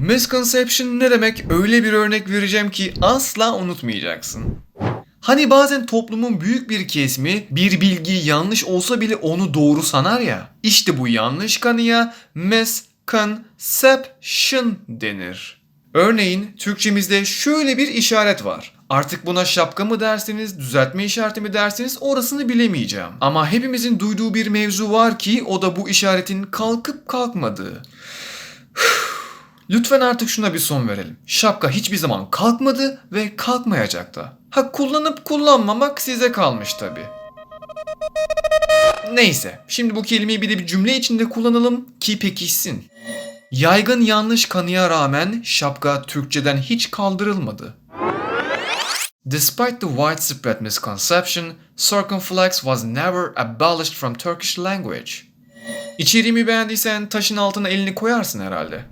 Misconception ne demek? Öyle bir örnek vereceğim ki asla unutmayacaksın. Hani bazen toplumun büyük bir kesimi bir bilgi yanlış olsa bile onu doğru sanar ya. İşte bu yanlış kanıya misconception denir. Örneğin Türkçemizde şöyle bir işaret var. Artık buna şapka mı dersiniz, düzeltme işareti mi dersiniz orasını bilemeyeceğim. Ama hepimizin duyduğu bir mevzu var ki o da bu işaretin kalkıp kalkmadığı. Lütfen artık şuna bir son verelim. Şapka hiçbir zaman kalkmadı ve kalkmayacak da. Ha kullanıp kullanmamak size kalmış tabi. Neyse, şimdi bu kelimeyi bir de bir cümle içinde kullanalım ki pekişsin. Yaygın yanlış kanıya rağmen şapka Türkçeden hiç kaldırılmadı. Despite the widespread misconception, circumflex was never abolished from Turkish language. İçeriğimi beğendiysen taşın altına elini koyarsın herhalde.